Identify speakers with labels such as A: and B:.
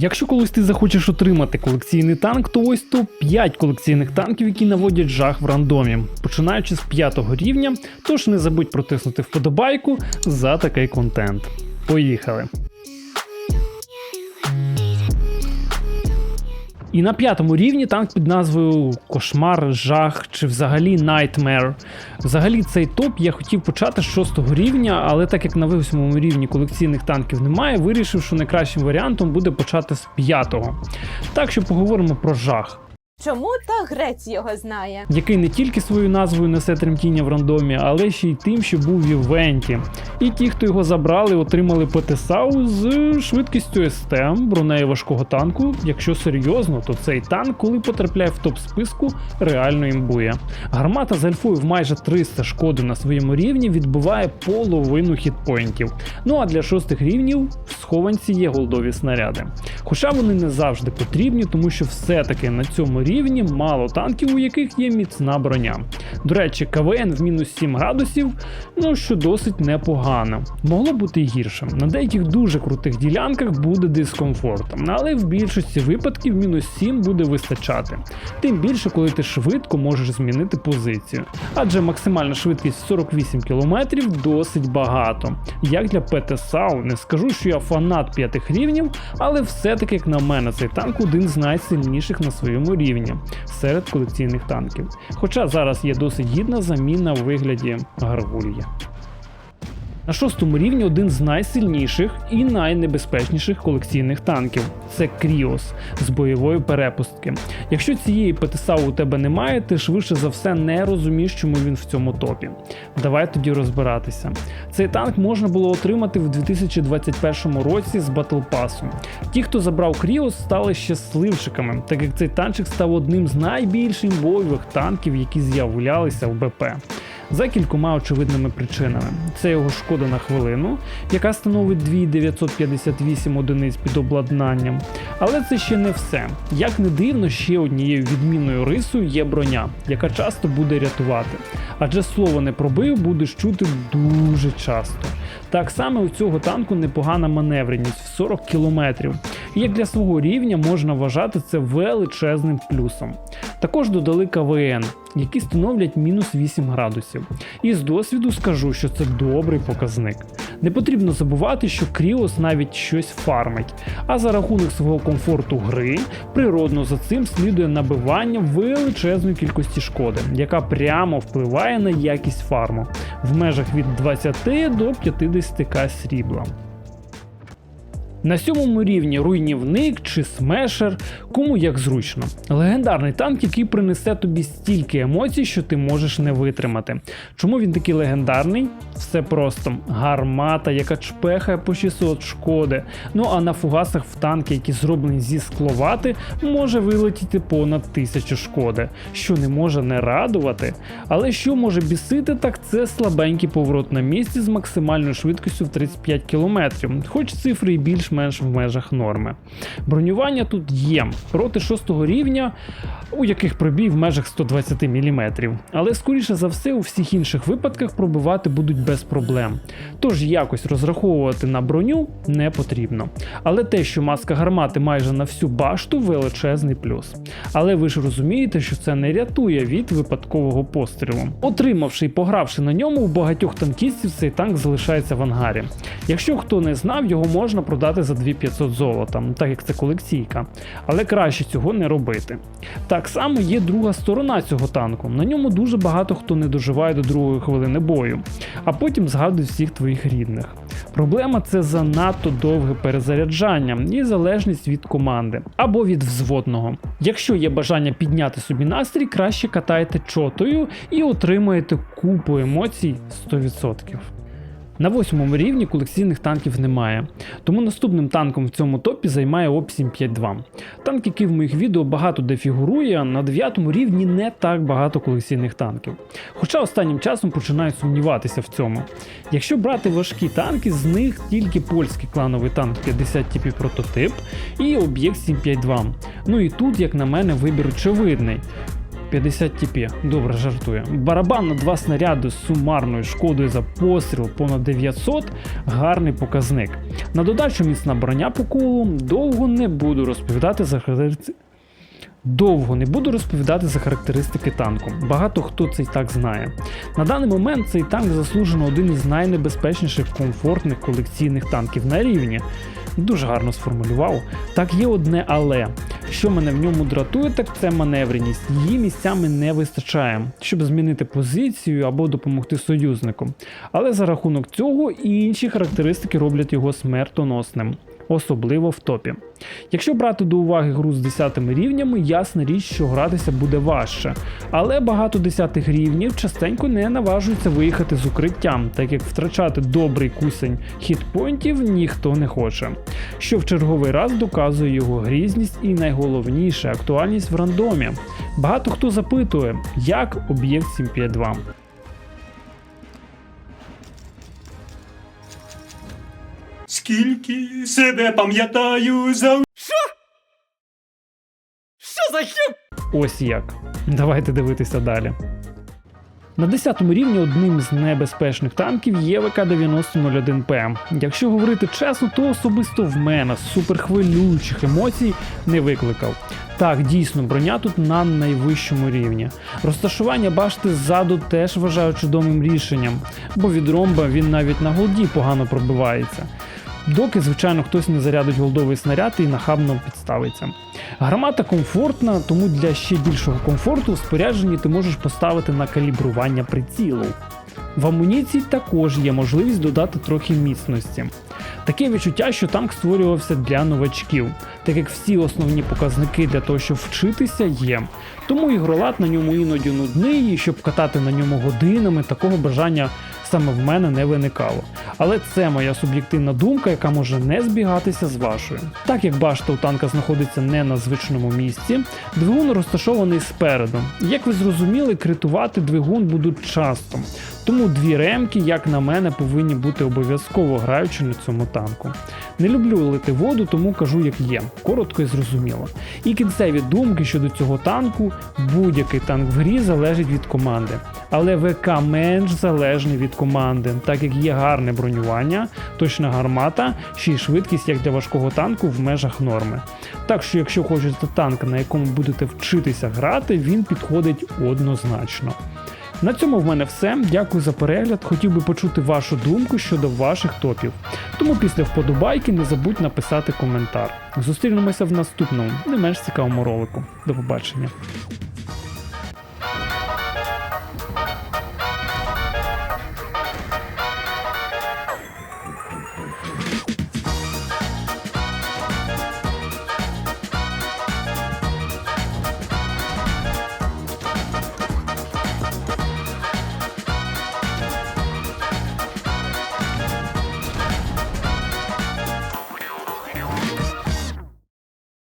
A: Якщо колись ти захочеш отримати колекційний танк, то ось то 5 колекційних танків, які наводять жах в рандомі, починаючи з 5 рівня, тож не забудь протиснути вподобайку за такий контент. Поїхали! І на п'ятому рівні танк під назвою Кошмар, Жах чи взагалі Nightmare. Взагалі цей топ я хотів почати з шостого рівня, але так як на восьмому рівні колекційних танків немає, вирішив, що найкращим варіантом буде почати з п'ятого. Так що поговоримо про жах
B: Чому та грець його знає?
A: який не тільки своєю назвою несе тремтіння в рандомі, але ще й тим, що був в івенті. І ті, хто його забрали, отримали ПТСАУ з швидкістю СТ, бронею важкого танку. Якщо серйозно, то цей танк, коли потрапляє в топ списку, реально імбує. Гармата з альфою в майже 300 шкоди на своєму рівні відбиває половину хітпоінтів. Ну а для шостих рівнів в схованці є голдові снаряди. Хоча вони не завжди потрібні, тому що все-таки на цьому рівні мало танків, у яких є міцна броня. До речі, КВН в мінус 7 градусів, ну що досить непогано. Могло бути і гірше. На деяких дуже крутих ділянках буде дискомфорт, але в більшості випадків мінус 7 буде вистачати. Тим більше, коли ти швидко можеш змінити позицію. Адже максимальна швидкість 48 км досить багато. Як для ПТСАУ, не скажу, що я фанат п'ятих рівнів, але все-таки, як на мене, цей танк один з найсильніших на своєму рівні серед колекційних танків. Хоча зараз є досить гідна заміна в вигляді гаргулья. На шостому рівні один з найсильніших і найнебезпечніших колекційних танків це Кріос з бойової перепустки. Якщо цієї ПТСА у тебе немає, ти швидше за все не розумієш, чому він в цьому топі. Давай тоді розбиратися. Цей танк можна було отримати в 2021 році з Pass. Ті, хто забрав Кріос, стали щасливчиками, так як цей танчик став одним з найбільш бойових танків, які з'являлися в БП за кількома очевидними причинами. Це його шкода на хвилину, яка становить 2958 одиниць під обладнанням. Але це ще не все. Як не дивно, ще однією відмінною рисою є броня, яка часто буде рятувати. Адже слово не пробив будеш чути дуже часто. Так само у цього танку непогана маневреність в 40 км. І як для свого рівня можна вважати це величезним плюсом. Також додали КВН, які становлять мінус 8 градусів. І з досвіду скажу, що це добрий показник. Не потрібно забувати, що Кріос навіть щось фармить, а за рахунок свого комфорту гри природно за цим слідує набивання величезної кількості шкоди, яка прямо впливає на якість фарму в межах від 20 до 50к срібла. На сьомому рівні руйнівник чи смешер, кому як зручно. Легендарний танк, який принесе тобі стільки емоцій, що ти можеш не витримати. Чому він такий легендарний? Все просто гармата, яка чпехає по 600 шкоди. Ну а на фугасах в танки, які зроблені зі скловати, може вилетіти понад 1000 шкоди, що не може не радувати. Але що може бісити, так це слабенький поворот на місці з максимальною швидкістю в 35 км, хоч цифри і більш-менш в межах норми. Бронювання тут є проти 6 рівня, у яких пробій в межах 120 мм. Але скоріше за все, у всіх інших випадках пробивати будуть без проблем. Тож якось розраховувати на броню не потрібно. Але те, що маска гармати майже на всю башту, величезний плюс. Але ви ж розумієте, що це не рятує від випадкового пострілу. Отримавши і погравши на ньому, у багатьох танкістів цей танк залишається в ангарі. Якщо хто не знав, його можна продати за 2500 золота, ну, так як це колекційка. Але краще цього не робити. Так само є друга сторона цього танку. На ньому дуже багато хто не доживає до другої хвилини бою, а потім згадує всіх твоїх рідних. Проблема це занадто довге перезаряджання і залежність від команди або від взводного. Якщо є бажання підняти собі настрій, краще катайте чотою і отримаєте купу емоцій 100%. На восьмому рівні колекційних танків немає, тому наступним танком в цьому топі займає ОП 752. Танк, який в моїх відео багато де фігурує, на дев'ятому рівні не так багато колекційних танків. Хоча останнім часом починаю сумніватися в цьому. Якщо брати важкі танки, з них тільки польський клановий танк 50 типів прототип і об'єкт 752. Ну і тут, як на мене, вибір очевидний. 50 тіпі. Добре, жартую. Барабан на два снаряди з сумарною шкодою за постріл понад 900 гарний показник. На додачу міцна броня по колу довго не буду розповідати за характеристики. Довго не буду розповідати за характеристики танку. Багато хто це й так знає. На даний момент цей танк заслужено один із найнебезпечніших комфортних колекційних танків на рівні. Дуже гарно сформулював. Так є одне але. Що мене в ньому дратує, так це маневреність. Її місцями не вистачає, щоб змінити позицію або допомогти союзнику. Але за рахунок цього і інші характеристики роблять його смертоносним, особливо в топі. Якщо брати до уваги гру з 10 рівнями, ясна річ, що гратися буде важче. Але багато десятих рівнів частенько не наважуються виїхати з укриттям, так як втрачати добрий кусень хітпойнтів ніхто не хоче. Що в черговий раз доказує його грізність і найголовніше актуальність в рандомі. Багато хто запитує, як об'єкт 752.
C: Скільки себе пам'ятаю за Що за хіп?
A: Ось як. Давайте дивитися далі. На 10 рівні одним з небезпечних танків є ВК-9001П. Якщо говорити чесно, то особисто в мене суперхвилюючих емоцій не викликав. Так, дійсно, броня тут на найвищому рівні. Розташування башти ззаду теж вважаю чудовим рішенням, бо від ромба він навіть на голді погано пробивається. Доки, звичайно, хтось не зарядить голдовий снаряд і нахабно підставиться. Гармата комфортна, тому для ще більшого комфорту в спорядженні ти можеш поставити на калібрування прицілу. В амуніції також є можливість додати трохи міцності. Таке відчуття, що танк створювався для новачків, так як всі основні показники для того, щоб вчитися, є. Тому ігролад на ньому іноді нудний, і щоб катати на ньому годинами, такого бажання саме в мене не виникало. Але це моя суб'єктивна думка, яка може не збігатися з вашою. Так як башта у танка знаходиться не на звичному місці, двигун розташований спереду. Як ви зрозуміли, критувати двигун будуть часто. Тому дві ремки, як на мене, повинні бути обов'язково граючи на цьому танку. Не люблю лити воду, тому кажу як є, коротко і зрозуміло. І кінцеві думки щодо цього танку, будь-який танк в грі залежить від команди. Але ВК менш залежний від команди, так як є гарне бронювання, точна гармата, ще й швидкість як для важкого танку в межах норми. Так що, якщо хочете танк, на якому будете вчитися грати, він підходить однозначно. На цьому в мене все. Дякую за перегляд. Хотів би почути вашу думку щодо ваших топів. Тому після вподобайки не забудь написати коментар. Зустрінемося в наступному, не менш цікавому ролику. До побачення.